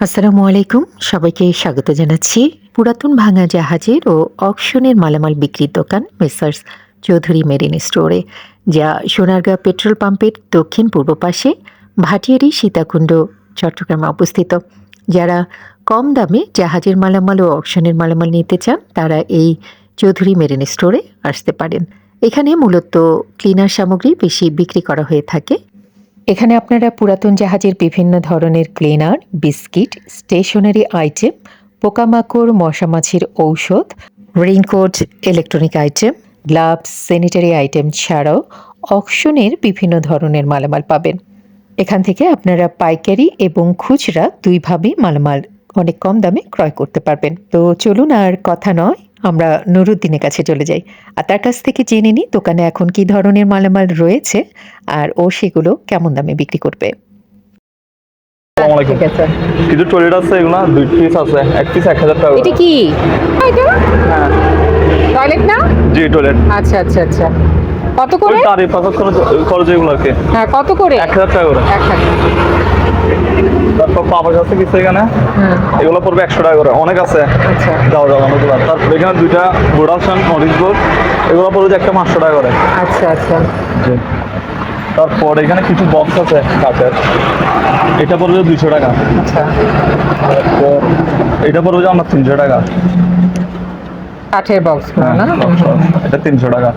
আসসালামু আলাইকুম। সবাইকে স্বাগত জানাচ্ছি। পুরাতন ভাঙা জাহাজের ও অকশনের মালামাল বিক্রির দোকান মেসার্স চৌধুরী মেরিন স্টোরে, যা সোনারগাঁ পেট্রোল পাম্পের দক্ষিণ পূর্ব পাশে ভাটিয়ারি সীতাকুণ্ড, চট্টগ্রামে অবস্থিত। যারা কম দামে জাহাজের মালামাল ও অকশনের মালামাল নিতে চান, তারা এই চৌধুরী মেরিন স্টোরে আসতে পারেন। এখানে মূলত ক্লিনার সামগ্রী বেশি বিক্রি করা হয়ে থাকে। এখানে আপনারা পুরাতন জাহাজের বিভিন্ন ধরনের ক্লিনার, বিস্কিট, স্টেশনারি আইটেম, পোকামাকড় মশামাছির ঔষধ, raincoat, electronic item, gloves, sanitary item ছাড়াও অকশনের বিভিন্ন ধরনের মালামাল পাবেন। এখান থেকে আপনারা পাইকারি এবং খুচরা দুইভাবেই মালামাল অনেক কম দামে ক্রয় করতে পারবেন। তো চলুন আর কথা নয় আমরা নুরুদ্দিনের কাছে চলে যাই। আর তার কাছ থেকে জেনে নিই দোকানে এখন কি ধরনের মালামাল রয়েছে আর ও সেগুলো কেমন দামে বিক্রি করবে। কিছু টয়লেট আছে এগুলো? দুই পিস আছে। এক পিস এক হাজার টাকা। এটা কি? টয়লেট না? জি টয়লেট। আচ্ছা আচ্ছা আচ্ছা। কত করে? খরচ খরচ এগুলো আর কি। হ্যাঁ কত করে? এক হাজার টাকা করে। এক হাজার। তারপর পাপড় আছে কিছু এখানে? এগুলো পড়বে একশো টাকা করে। অনেক আছে। যাও যাও অনেকগুলো তারপর এখানে দুইটা প্রোডাকশন মরিচ বোর্ড। এগুলো পড়বে যে একটা পাঁচশো টাকা করে। আচ্ছা আচ্ছা। জি। তারপর এখানে কিছু বক্স আছে কাঠের। এটা পড়বে দুইশো টাকা। আচ্ছা। এটা পড়বে যে আপনার তিনশো টাকা। কাঠের বক্স হ্যাঁ, না? এটা তিনশো টাকা।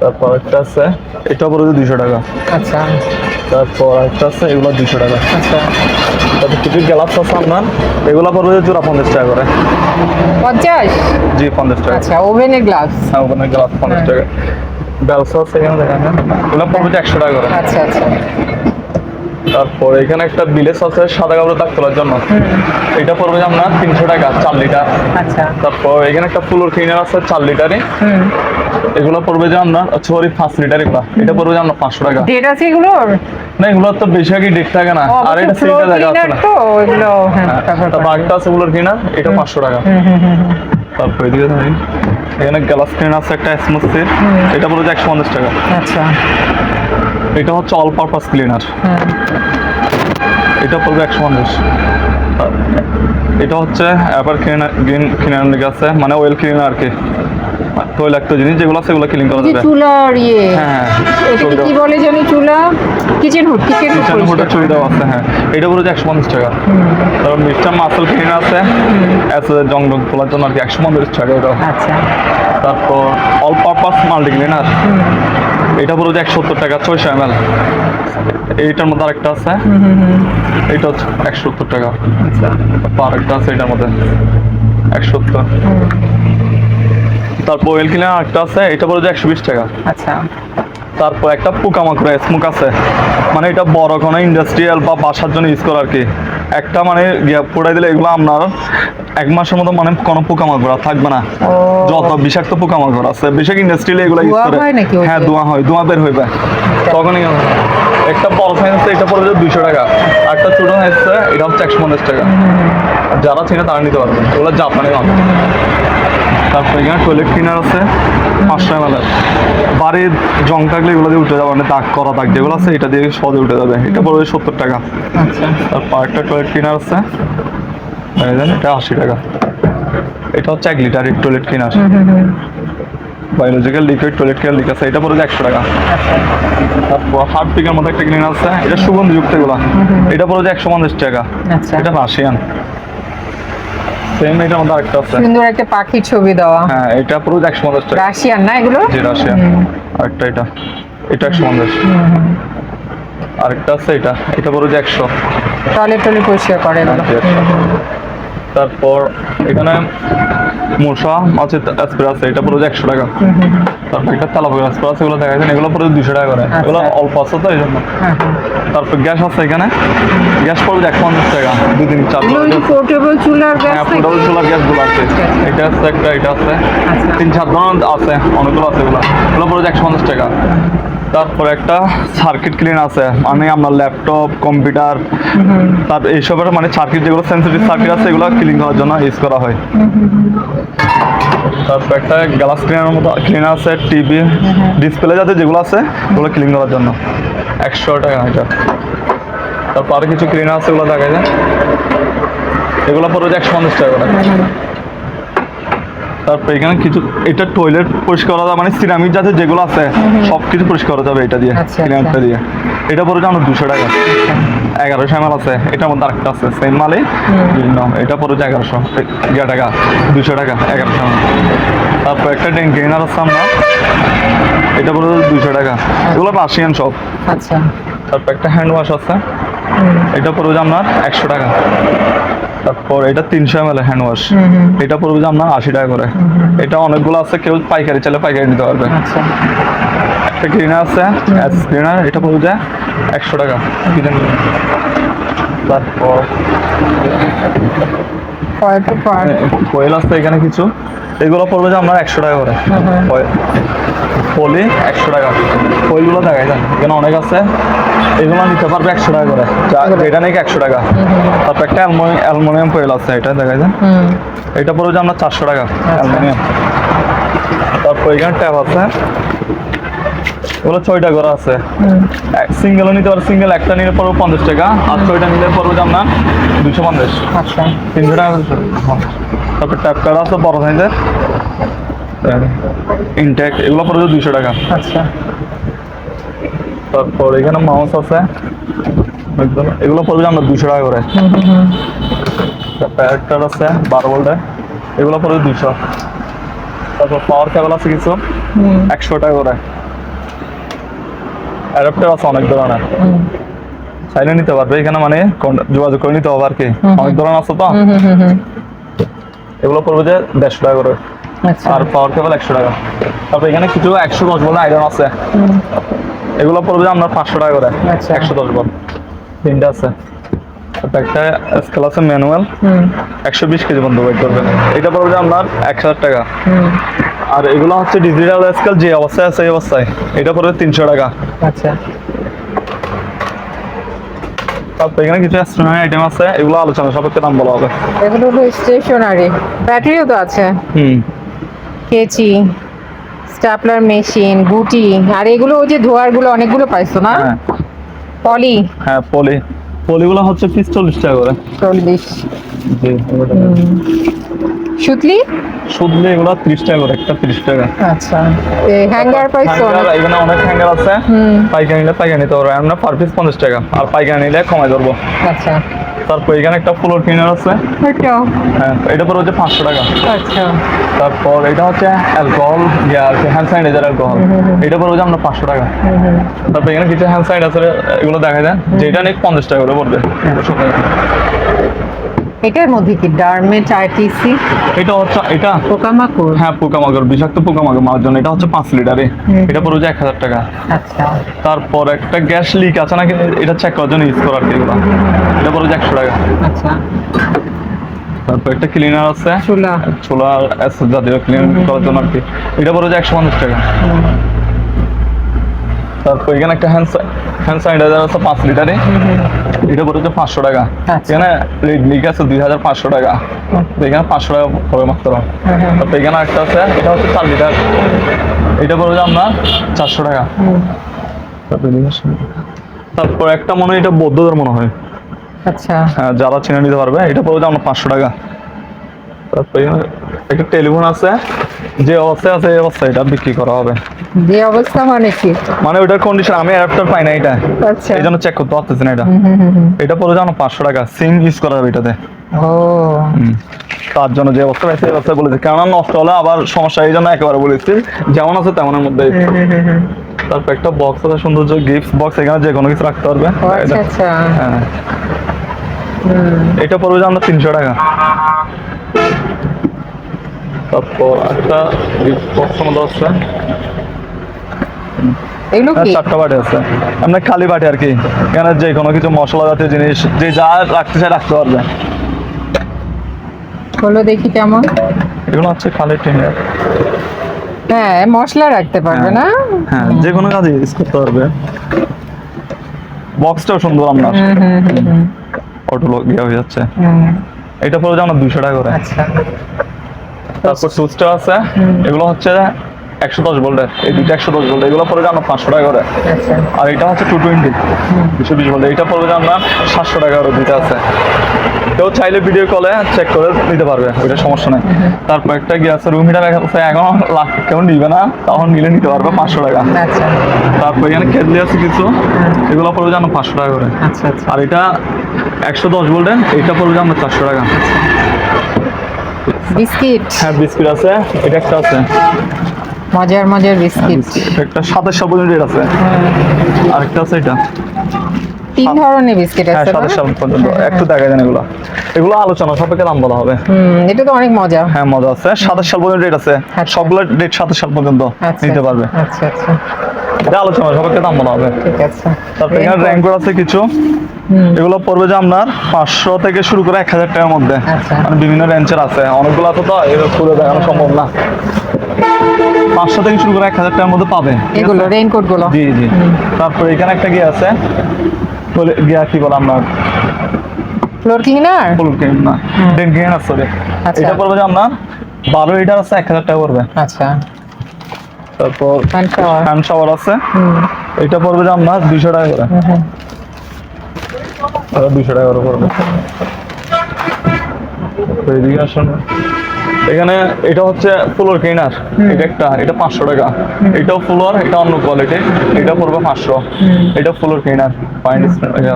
তারপর একটা আছে এটা পড়বে দুইশো টাকা। আচ্ছা। তারপর একটা আছে এগুলো দুশো টাকা। আচ্ছা। তারপর কিছু গ্লাভস আছে আপনার এগুলো পড়বে যে জোড়া পঞ্চাশ টাকা করে। পঞ্চাশ? জি পঞ্চাশ টাকা। আচ্ছা ওভেনের গ্লাভস। হ্যাঁ ওখানে গ্লাভস পঞ্চাশ হ্যাঁ। টাকা। আছে এখানে দেখেন। এগুলো পড়বে যে একশো টাকা করে। আচ্ছা আচ্ছা। তারপর এখানে একটা বিলেস আছে সাদা কাপড়ে দাগ তোলার জন্য। এটা পড়বে যে আপনার তিনশো টাকা চার লিটার। আচ্ছা। তারপর এখানে একটা ফুলোর ক্লিনার আছে চার লিটারে এগুলো পড়বে যে আপনার সরি পাঁচ লিটার এগুলো। এটা পড়বে যে আপনার পাঁচশো টাকা। ডেট আছে এগুলোর? না এগুলো তো বেশিরভাগই ডেট থাকে না। আর এটা সিলটা দেখা আছে না। তো এগুলো হ্যাঁ হ্যাঁ, তারপর একটা আছে ফুলোর ক্লিনার এটা পাঁচশো টাকা। তারপর এদিকে ধরেন এখানে গ্লাস স্ক্রিন আছে একটা অ্যাটমসফিয়ার এটা পড়বে একশো পঞ্চাশ টাকা। আচ্ছা। এটা হচ্ছে অল পারপাস ক্লিনার এটা পড়বে একশো পঞ্চাশ। এটা হচ্ছে অ্যাপার ক্লিনার গ্রিন ক্লিনার লেগে আছে। মানে ওয়েল ক্লিনার আর কি। তৈলাক্ত জিনিস যেগুলো আছে সেগুলো ক্লিন করা যাবে। চুলার ইয়ে। হ্যাঁ এটাকে কি বলে জানি চুলা? Kitchen hood kitchen kitchen hood hotel চুরি দেওয়া আছে হ্যাঁ। এটা পড়বে একশো পঞ্চাশ টাকা। তারপর মিস্টার মাসেল ক্লিনার আছে। আছে জং জং তোলার জন্য আর কি একশো পঞ্চাশ টাকা এটাও। আচ্ছা। তারপর অল পারপাস মাল্টি ক্লিনার এটা পুরো একশো সত্তর টাকা ছয়শো এম এল এইটার মধ্যে আরেকটা আছে। এইটা হচ্ছে একশো সত্তর টাকা। তারপর আরেকটা আছে এটার মধ্যে। একশো সত্তর তারপর ওয়েল ক্লিনার আরেকটা আছে। এটা পড়ে একশো বিশ টাকা। আচ্ছা। তারপর একটা পোকামাকড় স্মোক আছে। মানে এটা বড় কোনো ইন্ডাস্ট্রিয়াল বা বাসার জন্য ইউজ করা আর কি? একটা মানে পোড়াই দিলে এগুলো আপনার এক মাসের মতো মানে কোনো পোকামাকড় থাকবে না। যত বিষাক্ত পোকামাকড় আছে বেশি ইন্ডাস্ট্রিলে এগুলো ইউজ করে। হয় হ্যাঁ ধোঁয়া হয় ধোঁয়া বের হইবে। তখনই একটা বড় সাইন্স এটা পড়বে দুইশো টাকা। আর একটা ছোট সাইন্স এটা হচ্ছে একশো পঞ্চাশ টাকা। আর যারা চেনে তারা নিতে পারবে। ওগুলো জাপানি তারপর এখানে টয়লেট ক্লিনার আছে পাঁচশো এম বাড়ির জং থাকলে এগুলো দিয়ে উঠে যাবে মানে দাগ করা দাগ যেগুলো আছে এটা দিয়ে সহজে উঠে যাবে। এটা পড়বে সত্তর টাকা। আচ্ছা। তারপর একটা টয়লেট ক্লিনার আছে এটা আশি টাকা। এটা হচ্ছে এক litre toilet cleaner biological liquid toilet cleaner লিখ আছে এটা পড়বে একশো টাকা। তারপর হার্ট পিকের মতো একটা ক্লিনার আছে এটা সুগন্ধিযুক্ত এগুলা। এটা পড়বে একশো পঞ্চাশ টাকা। আচ্ছা। এটা রাশিয়ান সেম এটা আমাদের আরেকটা আছে। সুন্দর একটা পাখির ছবি দেওয়া। হ্যাঁ এটা একশো পঞ্চাশ টাকা রাশিয়ান না এগুলো? জি রাশিয়ান আরেকটা এটা। এটা একশো পঞ্চাশ আরেকটা আছে এটা। এটা পুরো একশো টলে টলে পরিষ্কার করে এগুলো। তারপর এখানে মশা আছে স্প্রে আছে এটা পুরো একশো টাকা। তারপর একটা তালা স্প্রে আছে এগুলো দেখা এগুলো পুরো দুশো টাকা করে। এগুলো অল্প আছে তো এই জন্য হ্যাঁ, হ্যাঁ। তারপর গ্যাস আছে এখানে। গ্যাস পড়বে এক পঞ্চাশ টাকা দুই তিন চার পোর্টেবল চুলার গ্যাস হ্যাঁ পোর্টেবল সোলার গ্যাসগুলো আছে। এটা আছে একটা এটা আছে। তিন চার ধরনের আছে অনেকগুলো আছে এগুলো। এগুলো পড়বে একশো পঞ্চাশ টাকা। তারপর একটা সার্কিট ক্লিন আছে। মানে আপনার ল্যাপটপ কম্পিউটার তার এইসবের মানে সার্কিট যেগুলো সেন্সিটিভ সার্কিট আছে, এগুলো ক্লিন করার জন্য ইউজ করা হয়। তারপর একটা গ্লাস ক্লিনার মতো ক্লিনার আছে টিভি ডিসপ্লে যাতে যেগুলো আছে, ওগুলো ক্লিন করার জন্য। একশো টাকা এটা। তারপর আরও কিছু ক্লিনার আছে এগুলো দেখা যায়। এগুলো যে একশো পঞ্চাশ টাকা করে। তারপর এখানে কিছু এটা টয়লেট পরিষ্কার করা মানে সিরামিক যাতে যেগুলো আছে সব কিছু পরিষ্কার করা যাবে এটা দিয়ে আচ্ছা, ক্লিনারটা আচ্ছা। দিয়ে। এটা পড়বে যে আমরা দুশো টাকা। এগারোশো এমএল আছে এটার মধ্যে আরেকটা আছে সেম মালে এটা পড়বে যে এগারোশো। ইয়া টাকা দুশো টাকা এগারোশো এমএল তারপর একটা ডেন ক্লিনার আছে আমরা। এটা পড়বে দুশো টাকা। এগুলো রাশিয়ান সব। আচ্ছা। তারপর একটা হ্যান্ড ওয়াশ আছে। এটা পড়বে যে আপনার একশো টাকা। তারপর এটা তিনশো এম এল হ্যান্ড ওয়াশ এটা পড়বে যে আপনার আশি টাকা করে। এটা অনেকগুলো আছে কেউ পাইকারি চাইলে পাইকারি নিতে পারবে। আচ্ছা। একটা ক্লিনার আছে ক্লিনার এটা পড়বে যে একশো টাকা। তারপর কোয়েল আছে এখানে কিছু। এগুলো পড়বে যে আপনার একশো টাকা করে। পলি একশো টাকা। কোয়েলগুলো দেখাই যান এখানে অনেক আছে। এগুলো নিতে পারবে একশো টাকা করে। যেটা নাকি একশো টাকা? তারপর একটা অ্যালমোনিয়াম কোয়েল আছে এটা দেখা যায় এটা পড়বে যে আপনার চারশো টাকা অ্যালমোনিয়াম। তারপর এখানে ট্যাপ আছে। এগুলো ছয়টা করে আছে। সিঙ্গেলও নিতে পারবে সিঙ্গেল একটা নিলে পড়বে পঞ্চাশ টাকা আর ছয়টা নিলে পড়বে যে আপনার দুশো পঞ্চাশ। আচ্ছা। তিনশো টাকা তারপর ট্যাপ কার্ড আছে বড় সাইজের। ইনটেক এগুলো পড়বে দুশো টাকা। আচ্ছা। তারপর এখানে মাউস আছে। একদম এগুলো পড়বে আমরা দুশো টাকা করে। প্যারেক্টার আছে বারো ভোল্টের এগুলো পড়বে দুশো তারপর পাওয়ার কেবল আছে কিছু। একশো টাকা করে। অ্যাডাপ্টার আছে অনেক ধরনের। চাইলে নিতে পারবে এখানে মানে যোগাযোগ করে নিতে হবে আর কি। অনেক ধরনের আছে তো? এগুলো পড়বে যে দেড়শো টাকা করে। আচ্ছা। আর পাওয়ার কেবল একশো টাকা। তারপর এখানে কিছু একশো দশ বলে আইরন আছে। এগুলো পড়বে আপনার পাঁচশো টাকা করে আচ্ছা। একশো দশ বল। তিনটা আছে। একটা স্কেল আছে ম্যানুয়াল একশো বিশ কেজি পর্যন্ত ওয়েট করবে। এটা পড়বে আপনার এক হাজার টাকা। আর এগুলো হচ্ছে ডিজিটাল স্কেল যে অবস্থায় আছে এই অবস্থায় এটা পড়বে তিনশো টাকা। আচ্ছা। তারপর এখানে কিছু আইটেম আছে এগুলো আলোচনা সাপেক্ষে দাম বলা হবে। এগুলো হলো স্টেশনারি ব্যাটারিও তো আছে। হুম। কেচি স্টাপলার মেশিন গুটি আর এগুলো ওই যে ধোয়ারগুলো অনেকগুলো পাইছো না? হ্যাঁ। পলি? হ্যাঁ পলি। পলিগুলো হচ্ছে পিস চল্লিশ টাকা করে। চল্লিশ। সুতলি? শুধু এগুলো ত্রিশ টাকা করে একটা ত্রিশ টাকা। আচ্ছা। হ্যাঙ্গার পাইছো এখানে অনেক হ্যাঙ্গার আছে। পাইকারি নিলে পাইকারি নিতে পারব আমরা পার পিস পঞ্চাশ টাকা। আর পাইকারি নিলে কমাই ধরবো। আচ্ছা। তারপর এখানে একটা ফ্লোর ক্লিনার আছে। হ্যাঁ এটা পরে হচ্ছে পাঁচশো টাকা। আচ্ছা। তারপর এটা হচ্ছে অ্যালকোহল হ্যান্ড স্যানিটাইজার অ্যালকোহল। এটা পরে হচ্ছে আমরা পাঁচশো টাকা। তারপর এখানে কিছু হ্যান্ড স্যানিটাইজার এগুলো দেখা যায়। যেটা নাকি পঞ্চাশ টাকা করে পড়বে। এটার মধ্যে কি ডার্মেট আইটিসি এটা হচ্ছে এটা? পোকামাকড়? হ্যাঁ পোকামাকড় বিষাক্ত পোকামাকড় মারার জন্য। এটা হচ্ছে পাঁচ লিটারে। এটা হচ্ছে এক হাজার টাকা। আচ্ছা। তারপর একটা গ্যাস লিক আছে নাকি? এটা চেক করার জন্য ইউজ করার কি এগুলো। এটা হচ্ছে একশো টাকা। আচ্ছা। তারপর একটা ক্লিনার আছে। চুলা। ছোলা অ্যাসিড জাতীয় ক্লিন করার জন্য আর কি। এটা হচ্ছে একশো পঞ্চাশ টাকা। তারপর এখানে একটা হ্যান্ড হ্যান্ড স্যানিটাইজার আছে পাঁচ লিটারে। এটা হচ্ছে পাঁচশো টাকা। আচ্ছা। এখানে রেড লিক আছে দুই হাজার পাঁচশো টাকা। এখানে পাঁচশো টাকা পড়বে মাত্র। তারপর এখানে একটা আছে এটা হচ্ছে চার লিটার এটা পড়বে আপনার চারশো টাকা। তারপর একটা মনে হয় এটা বৌদ্ধ ধর্ম মনে হয়। আচ্ছা। হ্যাঁ যারা চিনে নিতে পারবে এটা পড়বে যে আপনার পাঁচশো টাকা। তারপর একটা টেলিফোন আছে যে অবস্থায় আছে এই অবস্থায় এটা বিক্রি করা হবে। যে অবস্থা মানে কি? মানে ওটার কন্ডিশন আমি অ্যাডাপ্টার পাই না এটা। আচ্ছা। এই জন্য চেক করতে পারতেছি না এটা। এটা পড়ে যাও পাঁচশো টাকা সিম ইউজ করা হবে এটাতে। ও। তার জন্য যে অবস্থা আছে এই অবস্থা বলেছি। কেননা নষ্ট হলে আবার সমস্যা এই জন্য একেবারে বলেছি যেমন আছে তেমনের মধ্যে তারপর একটা বক্স আছে সৌন্দর্য গিফট বক্স এখানে যে কোনো কিছু রাখতে পারবে। আচ্ছা আচ্ছা। হ্যাঁ। এটা পড়বে আমরা তিনশো টাকা। তারপর একটা আছে এগুলো হ্যাঁ, কি চারটা বাটি আছে। খালি বাটি আর কি। এখানে যে কোনো কিছু মশলা জাতীয় জিনিস যে যা রাখতে চাই রাখতে পারবে। হলো দেখি কেমন। এগুলো হচ্ছে খালি টিনের হ্যাঁ মশলা রাখতে পারবে না? হ্যাঁ যে কোনো কাজে ইউজ করতে পারবে। বক্সটাও সুন্দর আপনার অটো হয়ে যাচ্ছে। এটা পড়ে দুশো টাকা করে। আচ্ছা। তারপর সুচটা আছে। এগুলো হচ্ছে একশো দশ ভোল্টের। এই দুইটা একশো দশ ভোল্ট এগুলো পড়বে আপনার পাঁচশো টাকা করে। আচ্ছা। আর এটা হচ্ছে টু টোয়েন্টি দুশো বিশ ভোল্ট এটা পড়বে আপনার সাতশো টাকা করে দুইটা আছে। কেউ চাইলে ভিডিও কলে চেক করে নিতে পারবে ওইটা সমস্যা নেই। তারপর একটা গিয়ে আছে রুম হিটার আছে এখন লাখ কেউ নিবে না তখন নিলে নিতে পারবে পাঁচশো টাকা। আচ্ছা। তারপর এখানে কেটলি আছে কিছু এগুলো পড়বে জানো পাঁচশো টাকা করে। আচ্ছা আর এটা একশো দশ ভোল্টের এইটা পড়বে জানো চারশো টাকা। বিস্কিট। হ্যাঁ বিস্কিট আছে এটা একটা আছে। মজার মজার বিস্কিট। একটা সাদা পর্যন্ত এটা আছে। আরেকটা আছে এটা। তিন ধরনের বিস্কিট হ্যাঁ আছে না? সাতাশশো পর্যন্ত। একটু দেখা যায় এগুলো। এগুলো আলোচনা সাপেক্ষে দাম বলা হবে। হুম এটা তো অনেক মজা। হ্যাঁ মজা আছে। সাতাশ সাল পর্যন্ত ডেট আছে। আচ্ছা। সবগুলো সাতাশ সাল পর্যন্ত আচ্ছা নিতে পারবে। আচ্ছা আচ্ছা। এটা আলোচনা সাপেক্ষে দাম বলা হবে। ঠিক আছে। তারপর এখানে Raincoat। র্যাঙ্ক আছে কিছু। এগুলো পড়বে যে আপনার পাঁচশো থেকে শুরু করে এক হাজার টাকার মধ্যে। আচ্ছা। মানে বিভিন্ন রেঞ্চের আছে। অনেকগুলো আছে তো এগুলো পুরো দেখানো সম্ভব না। পাঁচশো থেকে শুরু করে এক হাজার টাকার মধ্যে পাবে। এগুলো রেইনকোটগুলো। জি জি। তারপর এখানে একটা কি আছে? গিয়া কি বলে ফ্লোর ক্লিনার ফুল ক্রিম না। ডেন sorry। আচ্ছা। এটা পড়বে আপনার বারো লিটার আছে এক হাজার টাকা পড়বে। আচ্ছা। তারপর হ্যান্ড শাওয়ার আছে। এটা পড়বে যে আপনার দুইশো টাকা করে। দুইশো টাকা করে পড়বে। এদিকে আসুন। এখানে এটা হচ্ছে ফ্লোর ক্লিনার এটা একটা এটা পাঁচশো টাকা। এটাও ফ্লোর এটা অন্য কোয়ালিটি এটা পড়বে পাঁচশো। এটা ফ্লোর ক্লিনার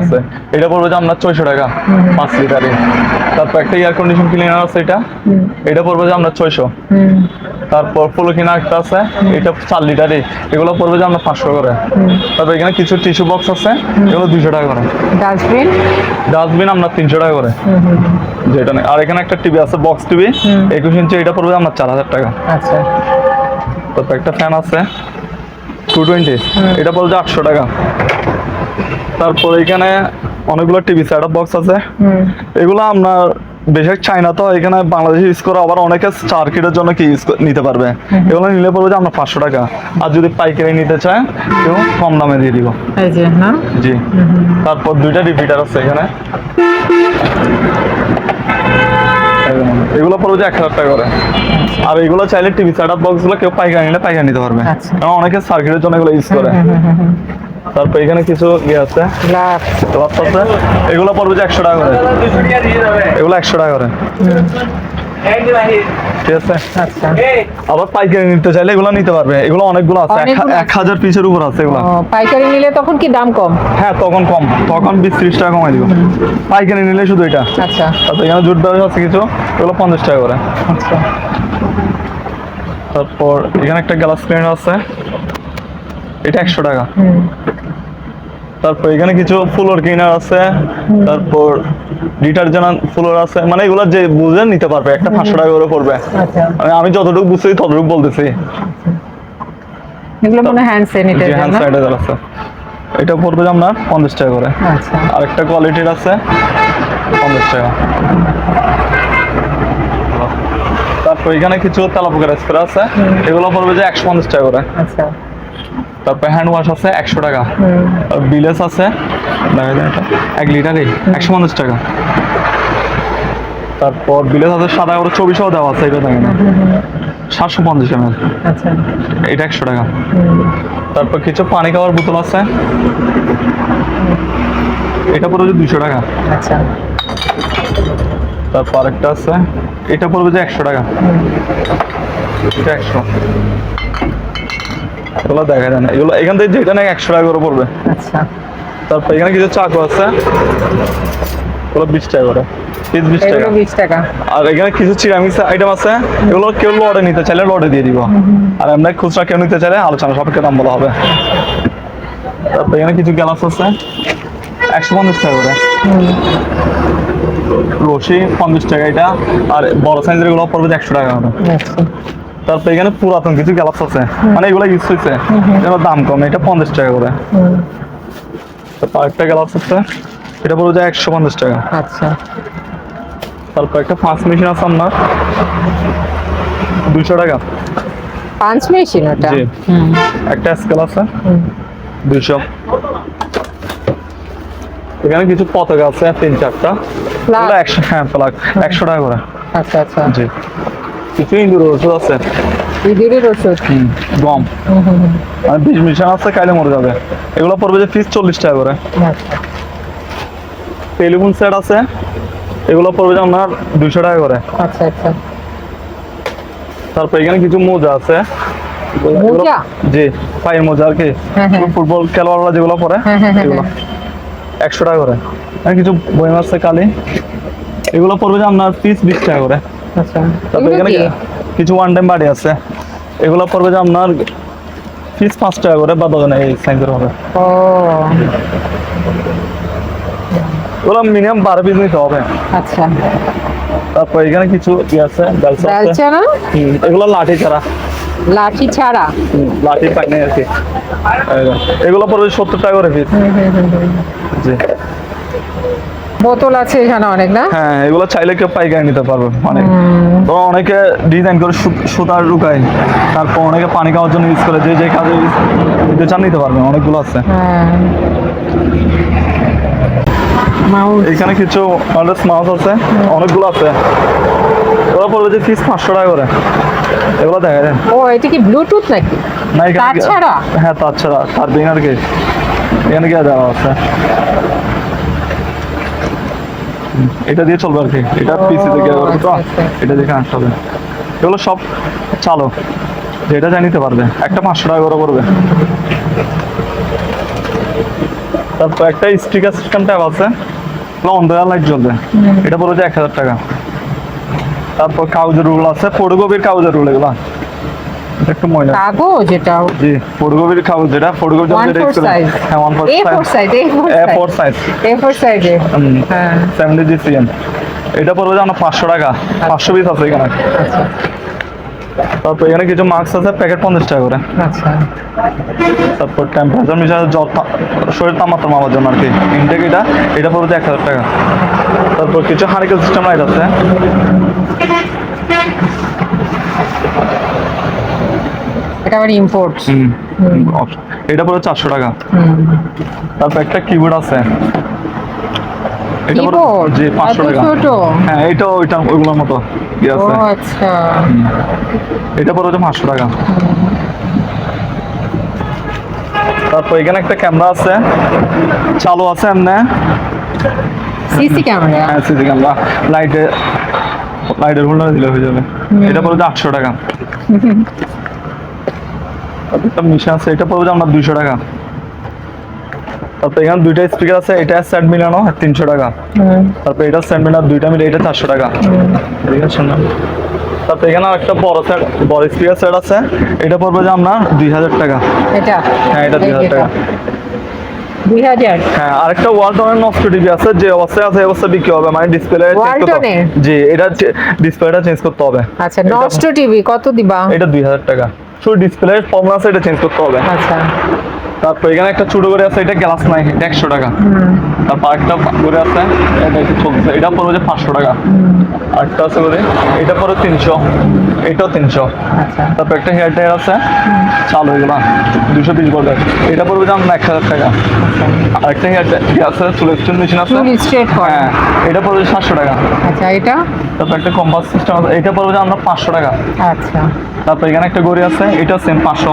আছে। এটা পড়বে যে আপনার ছয়শো টাকা পাঁচ লিটারে তারপর একটা এয়ার কন্ডিশন ক্লিনার আছে এটা। এটা পড়বে যে আপনার ছয়শো। তারপর ফুলো কিনা একটা আছে এটা চার লিটারে এগুলো পড়বে যে আমরা পাঁচশো করে। তারপর এখানে কিছু টিস্যু বক্স আছে এগুলো দুইশো টাকা করে। ডাস্টবিন ডাস্টবিন আপনার তিনশো টাকা করে। যেটা নেই। আর এখানে একটা টিভি আছে বক্স টিভি একুশ ইঞ্চি এটা পড়বে আপনার চার হাজার টাকা। আচ্ছা। তারপর একটা ফ্যান আছে টু টোয়েন্টি এটা পড়বে আটশো টাকা। তারপর এখানে অনেকগুলো টিভি সেট বক্স আছে। এগুলো আপনার বেশিরভাগ চাইনা তো এখানে বাংলাদেশে ইউজ করে আবার অনেকে সার্কিটের জন্য কি ইউজ নিতে পারবে। এগুলো নিলে পড়বে যে আপনার পাঁচশো টাকা। আর যদি পাইকারি নিতে চায় কেউ কম দামে দিয়ে দিব। এই যে না জি। তারপর দুইটা রিপিটার আছে এখানে। এগুলো পড়বে যে এক হাজার টাকা করে। আর এগুলো চাইলে টিভি সেট আপ বক্সগুলো কেউ পাইকারি নিলে পাইকারি নিতে পারবে। আচ্ছা। কারণ অনেকে সার্কিটের জন্য এগুলো ইউজ করে। তারপর এখানে কিছু ইয়ে আছে। আছে। এগুলো পড়বে যে একশো টাকা করে। এগুলো একশো টাকা করে। ঠিক আছে? আচ্ছা। আবার পাইকারি নিতে চাইলে এগুলো নিতে পারবে। এগুলো অনেকগুলো আছে। এক- হাজার পিসের উপর আছে এগুলো। পাইকারি নিলে তখন কি দাম কম? হ্যাঁ তখন কম। তখন বিশ ত্রিশ টাকা কমাই দিব। পাইকারি নিলে শুধু এটা। আচ্ছা। তারপর এখানে জুট ব্রাশ আছে কিছু। এগুলো পঞ্চাশ টাকা করে। আচ্ছা। তারপর এখানে একটা গ্লাস ক্লিনার আছে। এটা একশো টাকা। তারপর এখানে কিছু ফুলোর ক্লিনার আছে তারপর ডিটারজেন্ট ফুলোর আছে মানে এগুলো যে বুঝে নিতে পারবে একটা পাঁচশো টাকা করে পড়বে। আচ্ছা। আমি যতটুকু বুঝছি ততটুকু বলতেছি। এগুলো মনে হ্যান্ড স্যানিটাইজার হ্যান্ড স্যানিটাইজার আছে। এটা পড়বে আপনার পঞ্চাশ টাকা করে। আচ্ছা। আরেকটা কোয়ালিটির আছে পঞ্চাশ টাকা। তারপর এখানে কিছু তেলাপোকার স্প্রে আছে এগুলো পড়বে যে একশো পঞ্চাশ টাকা করে। আচ্ছা। তারপর হ্যান্ড ওয়াশ আছে একশো টাকা। বিলেস আছে এক লিটারে একশো পঞ্চাশ টাকা। তারপর বিলেস আছে সাদা করে চব্বিশও দেওয়া আছে এটা দেখেন সাতশো পঞ্চাশ এম আচ্ছা। এটা একশো টাকা। তারপর কিছু পানি খাওয়ার বোতল আছে। এটা পড়বে দুশো টাকা। আচ্ছা। তারপর আরেকটা আছে এটা পড়বে যে একশো টাকা। এটা একশো। এগুলো দেখা যায় না। এগুলো এখান থেকে যেটা নাকি একশো টাকা করে পড়বে। আচ্ছা। তারপর এখানে কিছু চাকু আছে। এগুলো বিশ টাকা করে। পিস বিশ টাকা। বিশ টাকা। আর এখানে কিছু চিরামিক্স আইটেম আছে। এগুলো কেউ লড়ে নিতে চাইলে লড়ে দিয়ে দিব। আর এমনি খুচরা কেউ নিতে চাইলে আলোচনা সাপেক্ষে দাম বলা হবে। তারপর এখানে কিছু গ্লাস আছে। একশো পঞ্চাশ টাকা করে। রশি পঞ্চাশ টাকা এটা। আর বড় সাইজেরগুলো পড়বে একশো টাকা করে। আচ্ছা। তারপর এখানে পুরাতন কিছু গ্লাস আছে। মানে এগুলো ইউজ হয়েছে এগুলোর দাম কম এটা পঞ্চাশ টাকা করে। তারপর একটা গ্লাস আছে। এটা পড়বে যে একশো পঞ্চাশ টাকা। আচ্ছা। তারপর একটা ফাঁস মেশিন আছে আপনার। দুশো টাকা। পাঁচ মেশিন ওটা? জি। একটা স্কেল আছে। দুশো এখানে কিছু পতাকা আছে তিন চারটা। একশো হ্যাঁ ফ্লাগ একশো টাকা করে। আচ্ছা আচ্ছা। জি। কিছু ইন্দুর ওষুধ আছে ইঁদুরের ওষুধ গম। মানে বিষ মিশানো আছে খাইলে মরে যাবে এগুলো পড়বে যে পিস চল্লিশ টাকা করে টেলিফোন সেট আছে এগুলো পড়বে যে আপনার দুইশো টাকা করে আচ্ছা আচ্ছা তারপর এখানে কিছু মোজা আছে মোজা? জি পায়ের মোজা আর কি। ফুটবল খেলোয়াড়রা যেগুলো পরে এগুলো একশো টাকা করে আর কিছু বই আছে কালি এগুলো পড়বে যে আপনার পিস বিশ টাকা করে আচ্ছা। তারপর এখানে কিছু ওয়ান টাইম বাড়ি আছে। এগুলো পড়বে যে আপনার পিস পাঁচ টাকা করে বা দোকানে এই সাইজের হবে। ও। মিনিমাম বারো পিস নিতে হবে। আচ্ছা। তারপর এখানে কিছু কি আছে আছে। না এগুলো লাঠি ছাড়া। লাঠি ছাড়া? লাঠি পাই কি। এগুলো। এগুলো পড়বে সত্তর টাকা করে পিস জি। বোতল আছে এখানে অনেক না? হ্যাঁ এগুলো চাইলে কেউ পাইকারি নিতে পারবে মানে তো অনেকে ডিজাইন করে সুতার লুকায়। তারপর অনেকে পানি খাওয়ার জন্য ইউজ করে যে যে কাজে নিতে চান নিতে পারবেন অনেকগুলো আছে। হ্যাঁ। এখানে কিছু আমাদের মাউস আছে অনেকগুলো আছে। ওরা পড়বে যে ফিস পাঁচশো টাকা করে। এগুলো দেখা যায় ও এটা কি ব্লুটুথ নাকি? না তাছাড়া? হ্যাঁ তাছাড়া তার বিং আর কি এখানে কি দেওয়া আছে। এটা দিয়ে চলবে আর কি। এটা পিসি থেকে আচ্ছা, আচ্ছা। এটা দিয়ে কানেক্ট হবে। এগুলো সব চালো। যেটা যা নিতে পারবে। একটা পাঁচশো টাকা করে করবে তারপর একটা স্টিকার সিস্টেম ট্যাব আছে। অন্ধকার লাইট জ্বলবে। এটা যে এক হাজার টাকা। তারপর কাগজের রুল আছে। ফটোকপির কাগজের রুল এগুলো। একটু ময়লা। কাগজ এটা জি ফটোকপির কাগজ যেটা ফটোকপি ওয়ান ফোর সাইজ হ্যাঁ one four A four size A four size A. Four সাইজে হ্যাঁ। সেভেন্টি জি এটা পড়বে আপনার পাঁচশো টাকা। পাঁচশো পিস আছে এখানে। আচ্ছা। তারপর এখানে কিছু মাস্ক আছে প্যাকেট পঞ্চাশ টাকা করে। আচ্ছা। তারপর টেম্পারেচার মিটার জ্বর শরীর তাপমাত্রা মাপার জন্য আর কি ইনটেক এটা এটা পড়বে এক হাজার টাকা। তারপর কিছু হারিকেল সিস্টেম লাইট আছে। এটা আবার ইম্পোর্ট এটা পড়বে চারশো টাকা। তারপর একটা কিবোর্ড আছে। এটা কিবোর্ড পাঁচশো টাকা। হ্যাঁ এটা ওইটা ওইগুলোর মতো। কি ও আছে আচ্ছা এটা যে পাঁচশো টাকা। তারপর এখানে একটা ক্যামেরা আছে। চালু আছে এমনি। সিসি ক্যামেরা হ্যাঁ সিসি ক্যামেরা লাইটে লাইটের হোল্ডার দিলে হয়ে যাবে। এটা পড়বে যে আটশো টাকা। একটা মিশন আছে এটা পড়বে আমার দুইশো টাকা। তারপর এখানে দুইটা স্পিকার আছে এটা সেট মিলানো তিনশো টাকা। তারপর এটা সেট মিলানো দুইটা মিলে এটা চারশো টাকা। ঠিক আছে না? তারপর এখানে একটা বড় সেট বড় স্পিকার সেট আছে এটা পড়বে যে আপনার দুই হাজার টাকা। এটা? হ্যাঁ এটা দুই হাজার টাকা। দুই হাজার হ্যাঁ আরেকটা ওয়ালটনের নষ্ট টিভি আছে যে অবস্থায় আছে অবস্থায় বিক্রি হবে মানে ডিসপ্লে? জি এটা ডিসপ্লেটা চেঞ্জ করতে হবে। আচ্ছা নষ্ট টিভি কত দিবা? এটা দুই হাজার টাকা। শুধু ডিসপ্লে ফর্মুলা সেটা চেঞ্জ করতে হবে। আচ্ছা। তারপর এখানে একটা ছোট করে আছে এটা গ্লাস নাই এটা একশো টাকা। তারপর একটা করে আছে এটা একটু চলছে এটা পড়বে যে পাঁচশো টাকা। আরেকটা আছে করে এটা পড়বে তিনশো এটাও তিনশো। আচ্ছা। তারপর একটা হেয়ার টায়ার আছে চালু এগুলো দুশো পিস বলে। এটা পড়বে যে আপনার এক হাজার টাকা। আরেকটা হেয়ার আছে চুল এক্সটেন মেশিন আছে? স্ট্রেট হ্যাঁ এটা পড়বে সাতশো টাকা। আচ্ছা এটা? তারপর একটা কম্পাস সিস্টেম আছে এটা পড়বে যে আমরা পাঁচশো টাকা। আচ্ছা। তারপর এখানে একটা গড়ি আছে এটা সেম পাঁচশো।